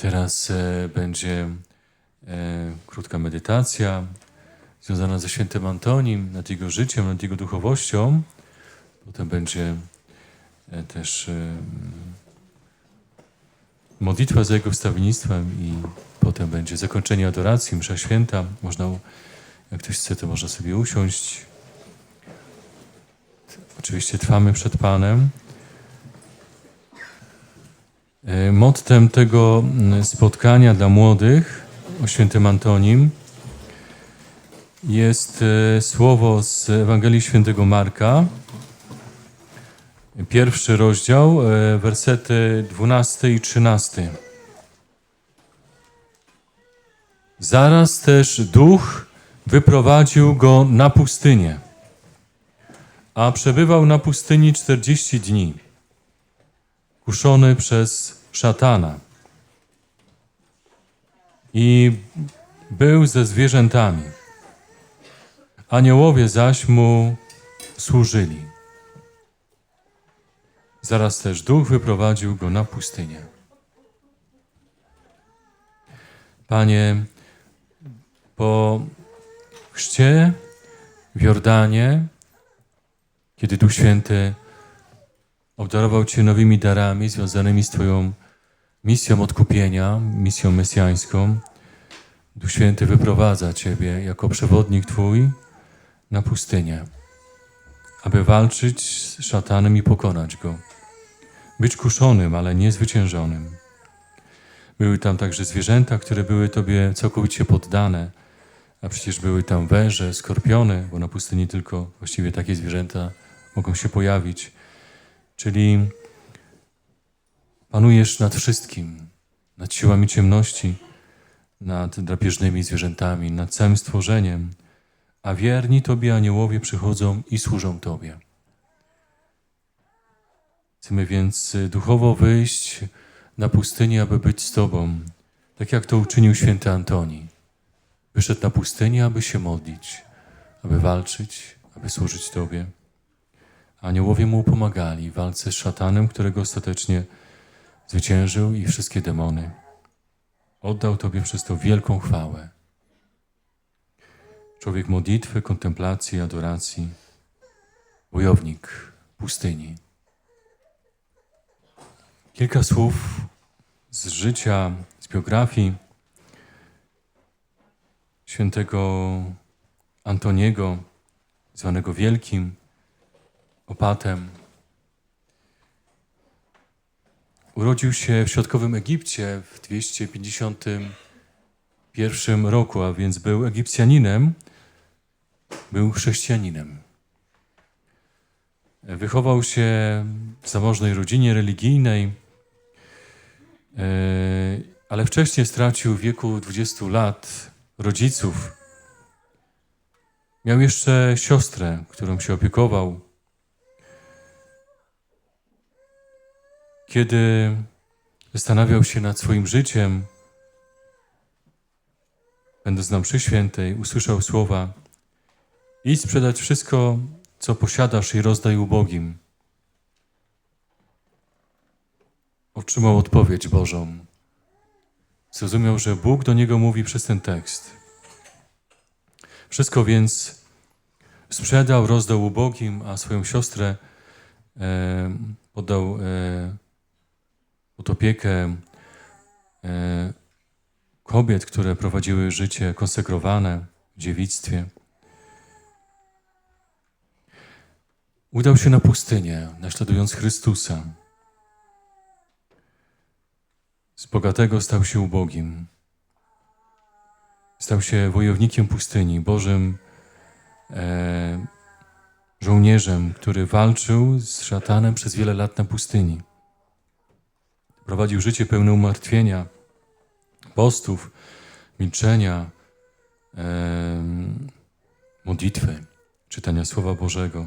Teraz e, będzie e, krótka medytacja związana ze świętym Antonim, nad jego życiem, nad jego duchowością. Potem będzie e, też modlitwa za jego wstawiennictwem i potem będzie zakończenie adoracji, msza święta. Można, jak ktoś chce, to można sobie usiąść. Oczywiście trwamy przed Panem. E, Mottem tego mm, spotkania dla młodych o świętym Antonim jest e, słowo z Ewangelii Świętego Marka, pierwszy rozdział, e, wersety 12 i 13. Zaraz też duch wyprowadził go na pustynię, a przebywał na pustyni 40 dni kuszony przez szatana. I był ze zwierzętami. Aniołowie zaś mu służyli. Zaraz też duch wyprowadził go na pustynię. Panie, po chrzcie w Jordanie, kiedy Duch Święty obdarował Cię nowymi darami związanymi z Twoją misją odkupienia, misją mesjańską. Duch Święty wyprowadza Ciebie jako przewodnik Twój na pustynię, aby walczyć z szatanem i pokonać go. Być kuszonym, ale niezwyciężonym. Były tam także zwierzęta, które były Tobie całkowicie poddane, a przecież były tam węże, skorpiony, bo na pustyni tylko właściwie takie zwierzęta mogą się pojawić. Czyli panujesz nad wszystkim, nad siłami ciemności, nad drapieżnymi zwierzętami, nad całym stworzeniem, a wierni Tobie aniołowie przychodzą i służą Tobie. Chcemy więc duchowo wyjść na pustynię, aby być z Tobą, tak jak to uczynił święty Antoni. Wyszedł na pustynię, aby się modlić, aby walczyć, aby służyć Tobie. Aniołowie mu pomagali w walce z szatanem, którego ostatecznie zwyciężył i wszystkie demony. Oddał Tobie przez to wielką chwałę. Człowiek modlitwy, kontemplacji, adoracji, wojownik pustyni. Kilka słów z życia, z biografii świętego Antoniego, zwanego Wielkim, opatem. Urodził się w środkowym Egipcie w 251 roku, a więc był Egipcjaninem, był chrześcijaninem. Wychował się w zamożnej rodzinie religijnej, e, ale wcześniej stracił w wieku 20 lat rodziców. Miał jeszcze siostrę, którą się opiekował. Kiedy zastanawiał się nad swoim życiem, będąc na mszy świętej, usłyszał słowa idź sprzedać wszystko, co posiadasz i rozdaj ubogim. Otrzymał odpowiedź Bożą. Zrozumiał, że Bóg do niego mówi przez ten tekst. Wszystko więc sprzedał, rozdał ubogim, a swoją siostrę e, poddał e, pod opiekę e, kobiet, które prowadziły życie konsekrowane w dziewictwie. Udał się na pustynię, naśladując Chrystusa. Z bogatego stał się ubogim. Stał się wojownikiem pustyni, Bożym e, żołnierzem, który walczył z szatanem przez wiele lat na pustyni. Prowadził życie pełne umartwienia, postów, milczenia, e, modlitwy, czytania Słowa Bożego.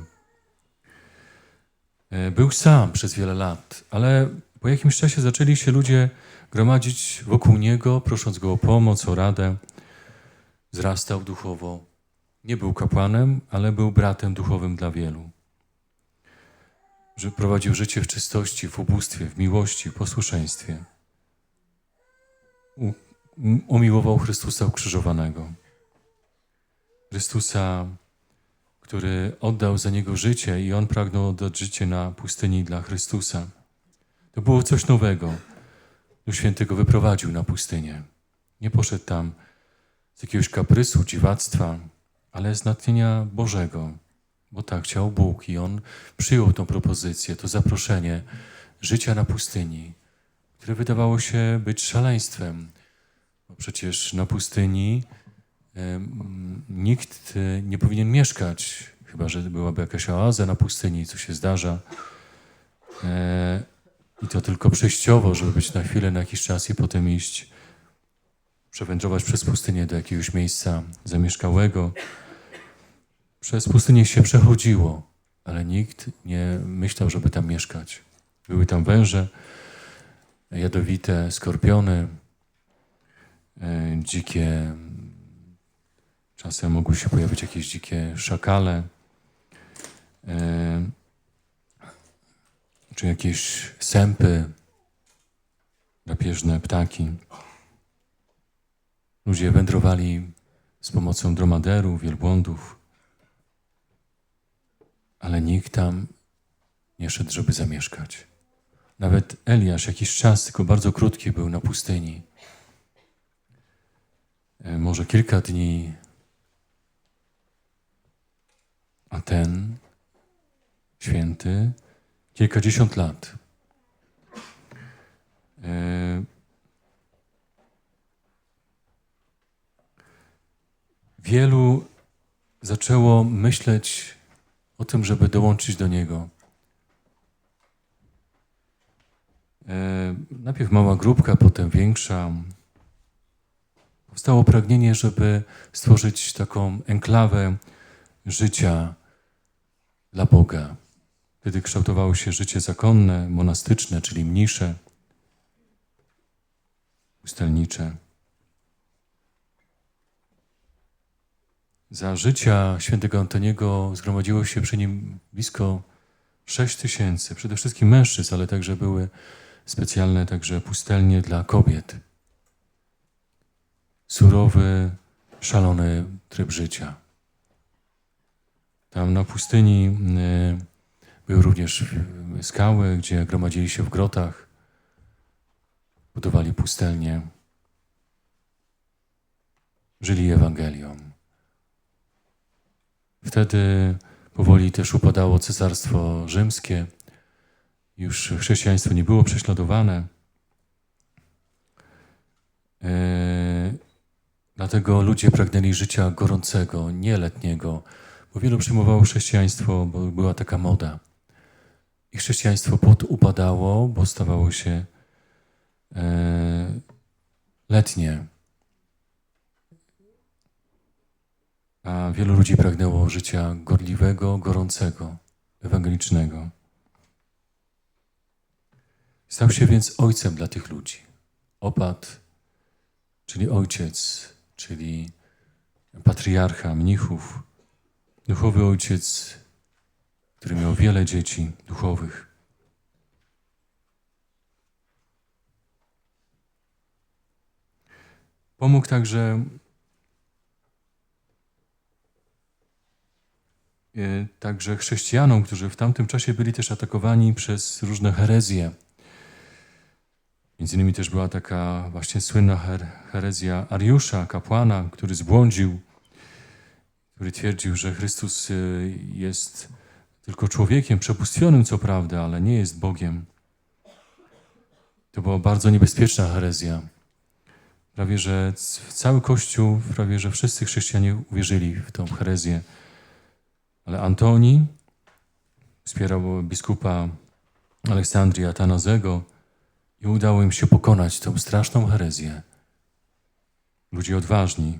E, Był sam przez wiele lat, ale po jakimś czasie zaczęli się ludzie gromadzić wokół niego, prosząc go o pomoc, o radę. Wzrastał duchowo. Nie był kapłanem, ale był bratem duchowym dla wielu. Że prowadził życie w czystości, w ubóstwie, w miłości, w posłuszeństwie. u- umiłował Chrystusa ukrzyżowanego. Chrystusa, który oddał za niego życie i on pragnął oddać życie na pustyni dla Chrystusa. To było coś nowego. Duch Święty go wyprowadził na pustynię. Nie poszedł tam z jakiegoś kaprysu, dziwactwa, ale z natchnienia Bożego, bo tak chciał Bóg i on przyjął tą propozycję, to zaproszenie życia na pustyni, które wydawało się być szaleństwem. Bo przecież na pustyni nikt e, nie powinien mieszkać, chyba że byłaby jakaś oaza na pustyni, co się zdarza. E, I to tylko przejściowo, żeby być na chwilę, na jakiś czas i potem iść, przewędrować przez pustynię do jakiegoś miejsca zamieszkałego. Przez pustynię się przechodziło, ale nikt nie myślał, żeby tam mieszkać. Były tam węże, jadowite skorpiony, e, dzikie, czasem mogły się pojawić jakieś dzikie szakale, e, czy jakieś sępy, drapieżne ptaki. Ludzie wędrowali z pomocą dromaderów, wielbłądów, ale nikt tam nie szedł, żeby zamieszkać. Nawet Eliasz jakiś czas, tylko bardzo krótki, był na pustyni. E, Może kilka dni, a ten święty kilkadziesiąt lat. E, Wielu zaczęło myśleć o tym, żeby dołączyć do niego. E, Najpierw mała grupka, potem większa. Powstało pragnienie, żeby stworzyć taką enklawę życia dla Boga. Wtedy kształtowało się życie zakonne, monastyczne, czyli mnisze, pustelnicze. Za życia świętego Antoniego zgromadziło się przy nim blisko 6 tysięcy, przede wszystkim mężczyzn, ale także były specjalne także pustelnie dla kobiet. Surowy, szalony tryb życia. Tam na pustyni y, były również y, skały, gdzie gromadzili się w grotach, budowali pustelnie, żyli Ewangelią. Wtedy powoli też upadało Cesarstwo Rzymskie. Już chrześcijaństwo nie było prześladowane. E, dlatego ludzie pragnęli życia gorącego, nie letniego, bo wielu przyjmowało chrześcijaństwo, bo była taka moda. I chrześcijaństwo podupadało, bo stawało się e, letnie. A wielu ludzi pragnęło życia gorliwego, gorącego, ewangelicznego. Stał się więc ojcem dla tych ludzi. Opat, czyli ojciec, czyli patriarcha mnichów, duchowy ojciec, który miał wiele dzieci duchowych. Pomógł także także chrześcijanom, którzy w tamtym czasie byli też atakowani przez różne herezje. Między innymi też była taka właśnie słynna her herezja Ariusza, kapłana, który zbłądził, który twierdził, że Chrystus e, jest tylko człowiekiem, przepustwionym co prawda, ale nie jest Bogiem. To była bardzo niebezpieczna herezja. Prawie, że cały Kościół, prawie, że wszyscy chrześcijanie uwierzyli w tą herezję. Ale Antoni wspierał biskupa Aleksandrii Atanazego i udało im się pokonać tą straszną herezję. Ludzie odważni,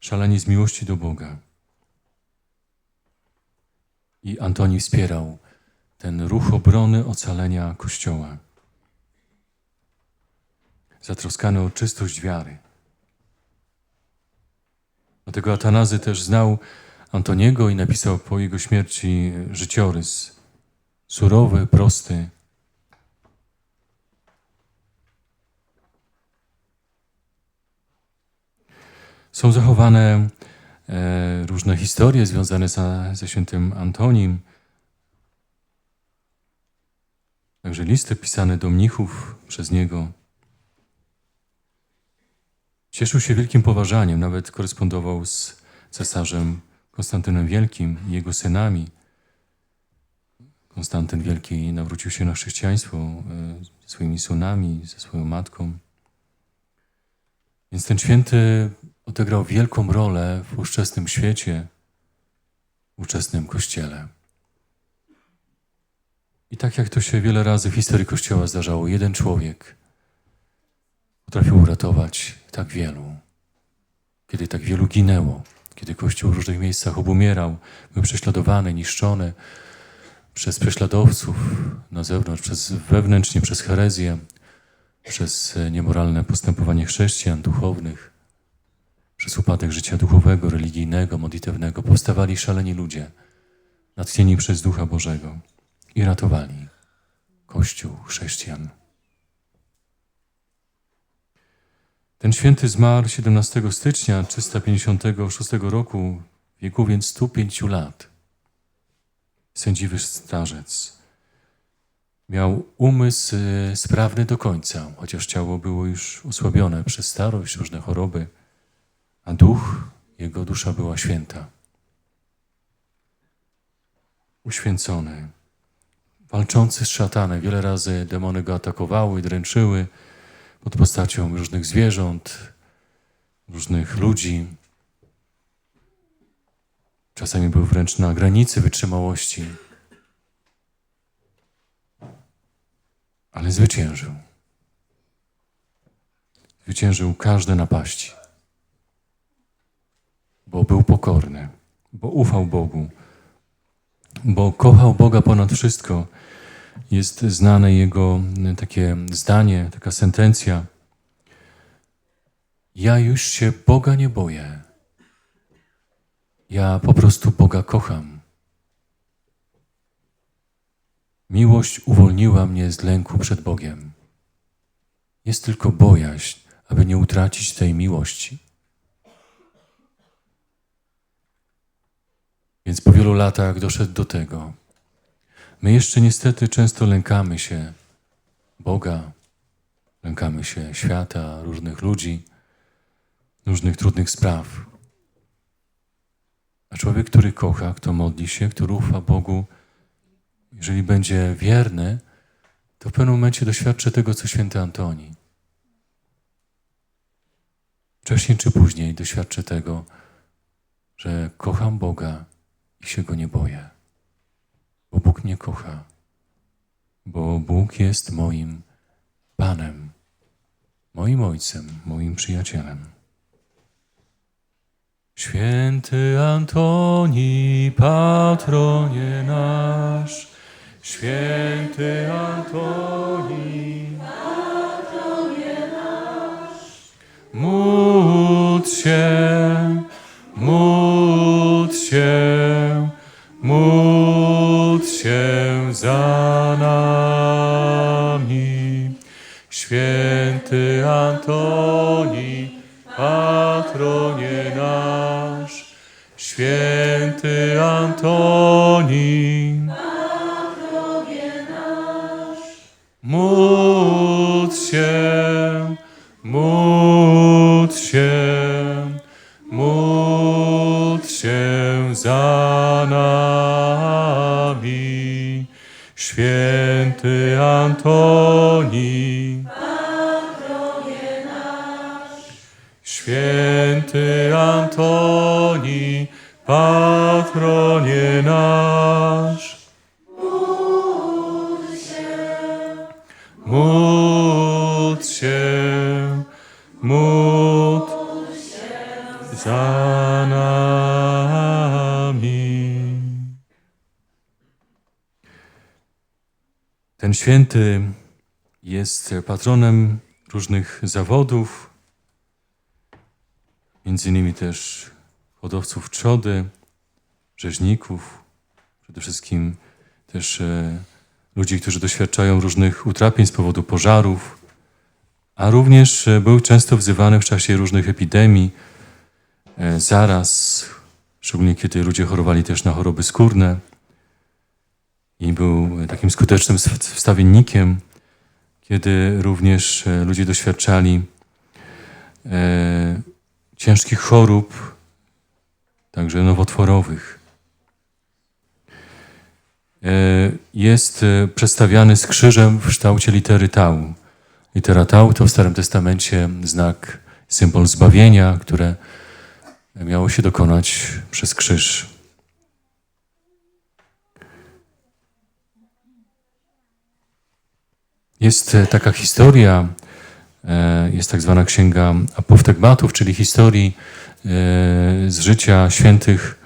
szaleni z miłości do Boga. I Antoni wspierał ten ruch obrony ocalenia Kościoła. Zatroskany o czystość wiary. Dlatego Atanazy też znał Antoniego i napisał po jego śmierci życiorys. Surowy, prosty. Są zachowane e, różne historie związane za, ze świętym Antonim. Także listy pisane do mnichów przez niego. Cieszył się wielkim poważaniem, nawet korespondował z cesarzem Konstantynem Wielkim i jego synami. Konstantyn Wielki nawrócił się na chrześcijaństwo e, ze swoimi synami, ze swoją matką. Więc ten święty odegrał wielką rolę w ówczesnym świecie, w ówczesnym kościele. I tak jak to się wiele razy w historii kościoła zdarzało, jeden człowiek potrafił uratować tak wielu. Kiedy tak wielu ginęło, kiedy kościół w różnych miejscach obumierał, był prześladowany, niszczony przez prześladowców na zewnątrz, przez wewnętrznie, przez herezję, przez e, niemoralne postępowanie chrześcijan duchownych, przez upadek życia duchowego, religijnego, modlitewnego, powstawali szaleni ludzie, natchnieni przez Ducha Bożego i ratowali Kościół chrześcijan. Ten święty zmarł 17 stycznia 356 roku, w wieku więc 105 lat. Sędziwy starzec. Miał umysł e, sprawny do końca, chociaż ciało było już osłabione przez starość, różne choroby, a duch, jego dusza była święta. Uświęcony, walczący z szatanem. Wiele razy demony go atakowały, dręczyły pod postacią różnych zwierząt, różnych ludzi. Czasami był wręcz na granicy wytrzymałości. ale zwyciężył. Zwyciężył każde napaści, bo był pokorny, bo ufał Bogu, bo kochał Boga ponad wszystko. Jest znane jego takie zdanie, taka sentencja. Ja już się Boga nie boję. Ja po prostu Boga kocham. Miłość uwolniła mnie z lęku przed Bogiem. Jest tylko bojaźń, aby nie utracić tej miłości. Więc po wielu latach doszedł do tego. My jeszcze niestety często lękamy się Boga, lękamy się świata, różnych ludzi, różnych trudnych spraw. A człowiek, który kocha, kto modli się, który ufa Bogu, jeżeli będzie wierny, to w pewnym momencie doświadczy tego, co święty Antoni. Wcześniej czy później doświadczy tego, że kocham Boga i się Go nie boję, bo Bóg mnie kocha, bo Bóg jest moim Panem, moim Ojcem, moim przyjacielem. Święty Antoni, patronie nasz, Święty Antoni, módl się, módl Święty Antoni, patronie nasz. Módl się, módl za nami. Ten święty jest patronem różnych zawodów, między innymi też hodowców trzody, rzeźników, przede wszystkim też e, ludzi, którzy doświadczają różnych utrapień z powodu pożarów, a również e, był często wzywany w czasie różnych epidemii, e, zaraz, szczególnie kiedy ludzie chorowali też na choroby skórne. I był takim skutecznym wst- wstawiennikiem, kiedy również e, ludzie doświadczali e, ciężkich chorób, także nowotworowych. E, jest e, przedstawiany z krzyżem w kształcie litery tau. Litera tau to w Starym Testamencie znak, symbol zbawienia, które miało się dokonać przez krzyż. Jest e, taka historia, jest tak zwana księga apoftegmatów, czyli historii e, z życia świętych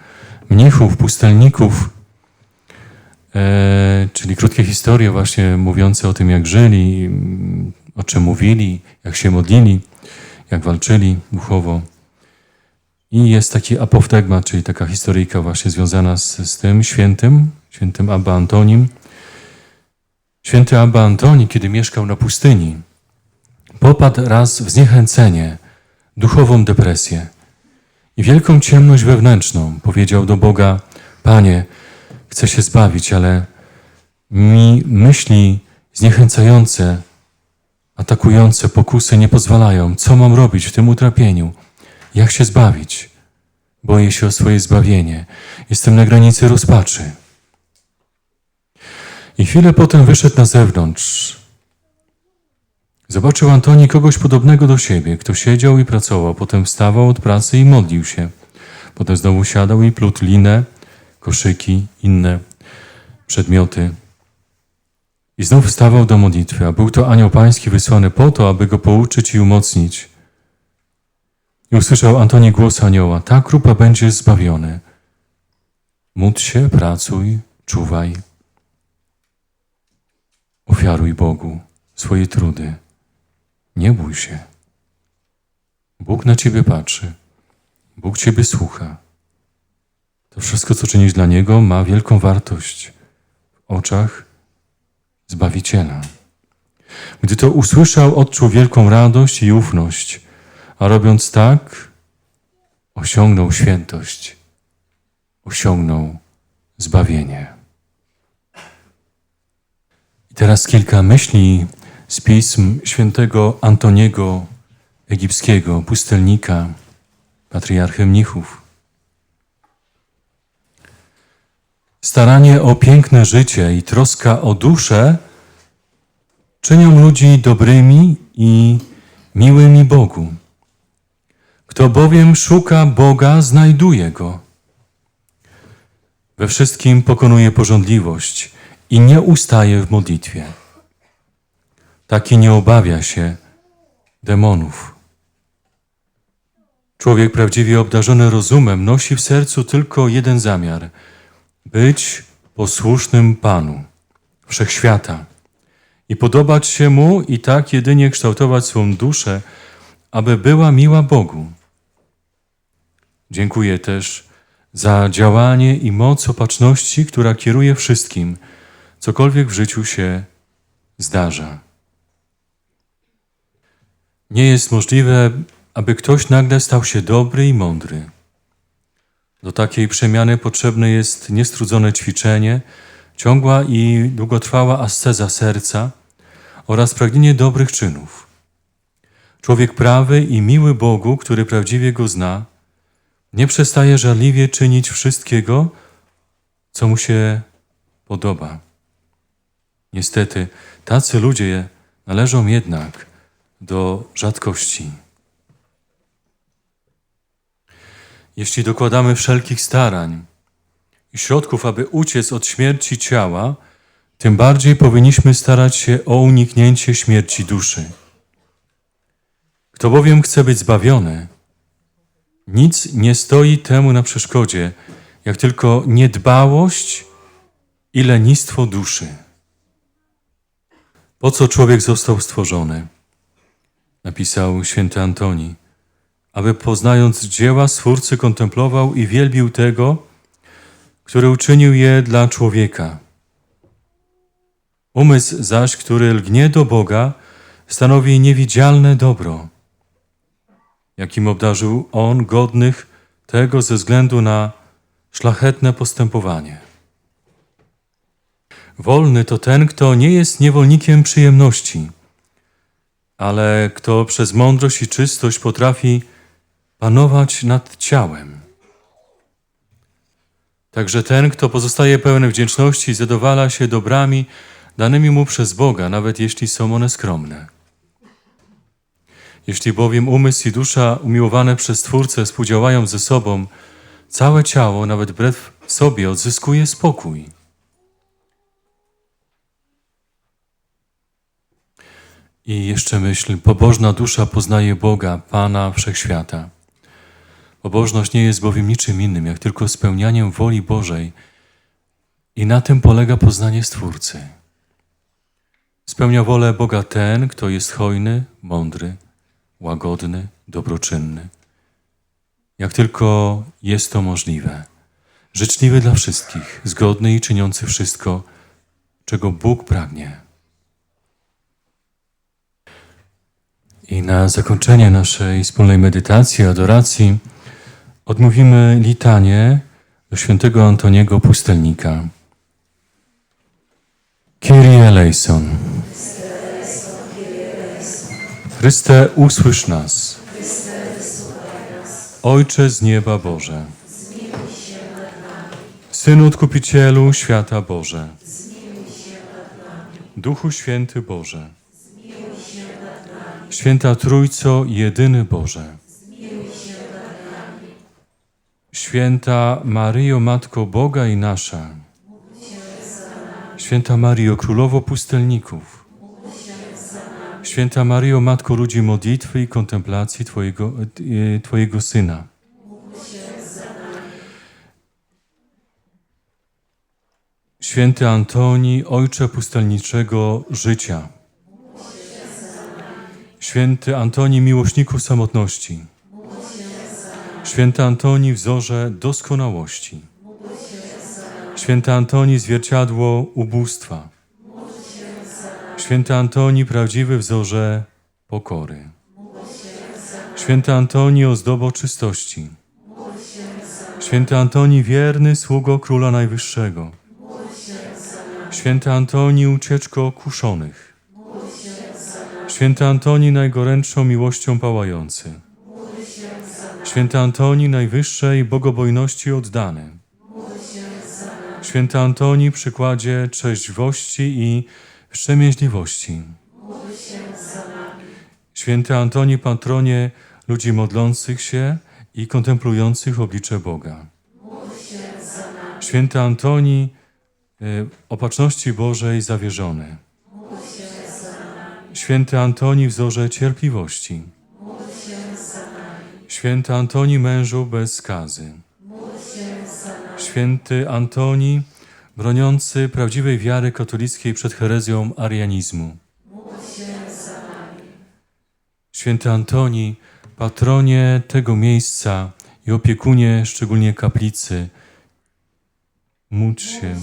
mnichów, pustelników, e, czyli krótkie historie właśnie mówiące o tym, jak żyli, m, o czym mówili, jak się modlili, jak walczyli duchowo. I jest taki apoftegmat, czyli taka historyjka właśnie związana z, z tym świętym, świętym Abba Antonim. Święty Abba Antoni, kiedy mieszkał na pustyni, popadł raz w zniechęcenie, duchową depresję i wielką ciemność wewnętrzną. Powiedział do Boga: Panie, chcę się zbawić, ale mi myśli zniechęcające, atakujące pokusy nie pozwalają. Co mam robić w tym utrapieniu? Jak się zbawić? Boję się o swoje zbawienie. Jestem na granicy rozpaczy. I chwilę potem wyszedł na zewnątrz. Zobaczył Antoni kogoś podobnego do siebie, kto siedział i pracował, potem wstawał od pracy i modlił się. Potem znowu siadał i plótł linę, koszyki, inne przedmioty. I znów wstawał do modlitwy, a był to anioł pański wysłany po to, aby go pouczyć i umocnić. I usłyszał Antoni głos anioła, ta grupa będzie zbawiony. Módl się, pracuj, czuwaj. Ofiaruj Bogu swoje trudy. Nie bój się. Bóg na ciebie patrzy. Bóg ciebie słucha. To wszystko, co czynisz dla Niego, ma wielką wartość w oczach Zbawiciela. Gdy to usłyszał, odczuł wielką radość i ufność, a robiąc tak, osiągnął świętość, osiągnął zbawienie. I teraz kilka myśli z pism świętego Antoniego Egipskiego, pustelnika, patriarchy mnichów. Staranie o piękne życie i troska o duszę czynią ludzi dobrymi i miłymi Bogu. Kto bowiem szuka Boga, znajduje Go. We wszystkim pokonuje porządliwość i nie ustaje w modlitwie. Taki nie obawia się demonów. Człowiek prawdziwie obdarzony rozumem nosi w sercu tylko jeden zamiar być posłusznym Panu, wszechświata i podobać się Mu i tak jedynie kształtować swą duszę, aby była miła Bogu. Dziękuję też za działanie i moc opatrzności, która kieruje wszystkim, cokolwiek w życiu się zdarza. Nie jest możliwe, aby ktoś nagle stał się dobry i mądry. Do takiej przemiany potrzebne jest niestrudzone ćwiczenie, ciągła i długotrwała asceza serca oraz pragnienie dobrych czynów. Człowiek prawy i miły Bogu, który prawdziwie go zna, nie przestaje żarliwie czynić wszystkiego, co mu się podoba. Niestety, tacy ludzie należą jednak do rzadkości. Jeśli dokładamy wszelkich starań i środków, aby uciec od śmierci ciała, tym bardziej powinniśmy starać się o uniknięcie śmierci duszy. Kto bowiem chce być zbawiony, nic nie stoi temu na przeszkodzie, jak tylko niedbałość i lenistwo duszy. Po co człowiek został stworzony? Napisał święty Antoni aby poznając dzieła Stwórcy kontemplował i wielbił tego, który uczynił je dla człowieka. Umysł zaś, który lgnie do Boga, stanowi niewidzialne dobro, jakim obdarzył On godnych tego ze względu na szlachetne postępowanie. Wolny to ten, kto nie jest niewolnikiem przyjemności, ale kto przez mądrość i czystość potrafi panować nad ciałem. Także ten, kto pozostaje pełen wdzięczności zadowala się dobrami danymi mu przez Boga, nawet jeśli są one skromne. Jeśli bowiem umysł i dusza umiłowane przez Twórcę współdziałają ze sobą, całe ciało, nawet wbrew sobie, odzyskuje spokój. I jeszcze myśl, pobożna dusza poznaje Boga, Pana Wszechświata. Pobożność nie jest bowiem niczym innym, jak tylko spełnianiem woli Bożej i na tym polega poznanie Stwórcy. Spełnia wolę Boga ten, kto jest hojny, mądry, łagodny, dobroczynny. Jak tylko jest to możliwe. Życzliwy dla wszystkich, zgodny i czyniący wszystko, czego Bóg pragnie. I na zakończenie naszej wspólnej medytacji, adoracji, odmówimy litanie do świętego Antoniego Pustelnika. Kyrie eleison. Chryste, usłysz nas. Ojcze z nieba Boże. Synu Odkupicielu świata Boże. Duchu Święty Boże. Święta Trójco, jedyny Boże. Święta Maryjo, Matko Boga i nasza. Święta Maryjo, Królowo Pustelników. Święta Maryjo, Matko ludzi modlitwy i kontemplacji Twojego, e, Twojego Syna. Święty Antoni, Ojcze Pustelniczego życia. Święty Antoni, miłośniku samotności. Święty Antoni, wzorze doskonałości. Święty Antoni, zwierciadło ubóstwa. Święty Antoni, prawdziwy wzorze pokory. Święty Antoni, ozdobo czystości. Święty Antoni, wierny sługo Króla Najwyższego. Święty Antoni, ucieczko kuszonych. Święty Antoni, najgorętszą miłością pałający. Święty Antoni, najwyższej bogobojności oddany. Święty Antoni, przykładzie trzeźwości i wstrzemięźliwości. Święty Antoni, patronie ludzi modlących się i kontemplujących oblicze Boga. Święty Antoni, y, opatrzności Bożej zawierzony. Święty Antoni, wzorze cierpliwości. Święty Antoni, mężu bez skazy. Święty Antoni, broniący prawdziwej wiary katolickiej przed herezją arianizmu. Święty Antoni, patronie tego miejsca i opiekunie szczególnie kaplicy, módl się.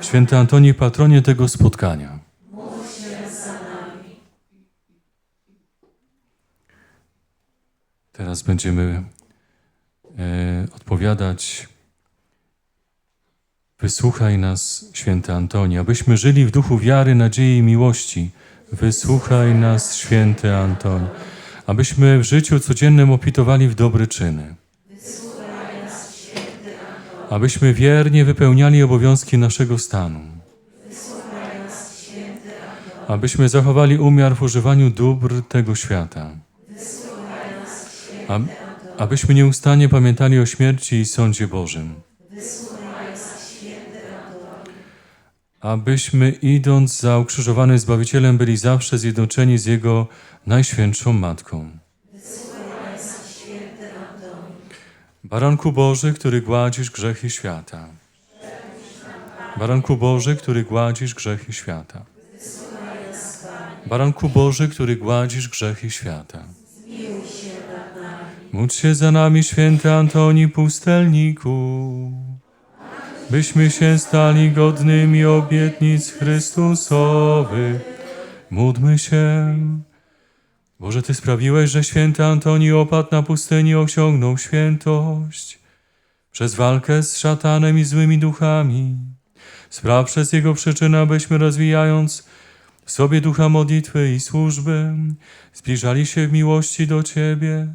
Święty Antoni, patronie tego spotkania. Teraz będziemy e, odpowiadać. Wysłuchaj nas, święty Antoni, abyśmy żyli w duchu wiary, nadziei i miłości. Wysłuchaj nas, święty Antoni, abyśmy w życiu codziennym opitowali w dobre czyny. Abyśmy wiernie wypełniali obowiązki naszego stanu. Abyśmy zachowali umiar w używaniu dóbr tego świata. Ab- abyśmy nieustannie pamiętali o śmierci i sądzie Bożym. Abyśmy idąc za ukrzyżowanym Zbawicielem byli zawsze zjednoczeni z Jego Najświętszą Matką. Baranku Boży, który gładzisz grzechy świata. Baranku Boży, który gładzisz grzechy świata. Baranku Boży, który gładzisz grzechy świata. Módl się za nami, święty Antoni Pustelniku, byśmy się stali godnymi obietnic Chrystusowych. Módlmy się. Boże, Ty sprawiłeś, że święty Antoni opadł na pustyni, osiągnął świętość. Przez walkę z szatanem i złymi duchami. Spraw przez jego przyczynę, abyśmy rozwijając w sobie ducha modlitwy i służby, zbliżali się w miłości do Ciebie